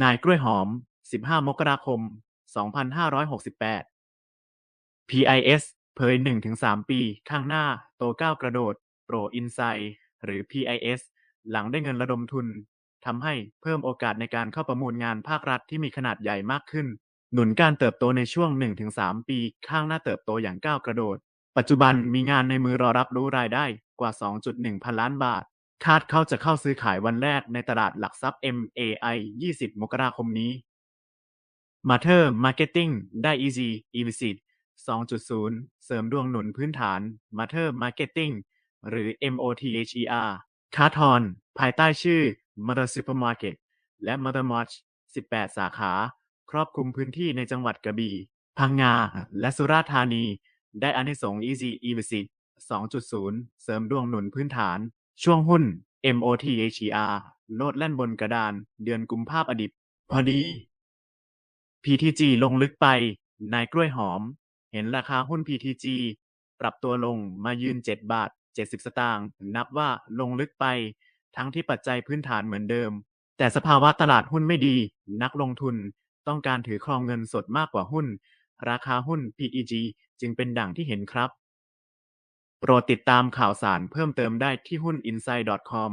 นายกล้วยหอม 15 มกราคม 2568 PIS เผย 1-3 ปีข้างหน้าโตก้าวกระโดด โปรอินไซด์หรือ PIS หลังได้เงินระดมทุนทำให้เพิ่มโอกาสในการเข้าประมูลงานภาครัฐที่มีขนาดใหญ่มากขึ้น หนุนการเติบโตในช่วง 1-3 ปีข้างหน้าเติบโตอย่างก้าวกระโดด ปัจจุบันมีงานในมือรอรับรู้รายได้กว่า 2.1 พันล้านบาท คาดเขาจะเข้าซื้อขายวันแรกในตลาดหลักทรัพย์ MAI 20 มกราคมนี้ Matter Marketing ได้ Easy Evisit 2.0 เสริมดวงหนุนพื้นฐาน Matter Marketing หรือ MOTHER คาทอนภายใต้ชื่อ Mother Supermarket และ Mother March 18 สาขา ครอบคลุมพื้นที่ในจังหวัดกระบี่ พังงา และสุราษฎร์ธานี ได้อานิสงส์ Easy Evisit 2.0 เสริมดวงหนุนพื้นฐาน ช่วงหุ้น MOTHER โลดแล่นบนกระดาน เดือนกุมภาพันธ์อดิบ พอดี PTG ลงลึกไป นายกล้วยหอม เห็นราคาหุ้น PTG ปรับตัวลงมายืน 7 บาท 70 สตางค์ นับว่าลงลึกไป ทั้งที่ปัจจัยพื้นฐานเหมือนเดิม แต่สภาวะตลาดหุ้นไม่ดี นักลงทุนต้องการถือครองเงินสดมากกว่าหุ้น ราคาหุ้น PEG จึงเป็นดั่งที่เห็นครับ โปรดติดตามข่าวสารเพิ่มเติมได้ที่หุ้นอินไซด์ดอทคอม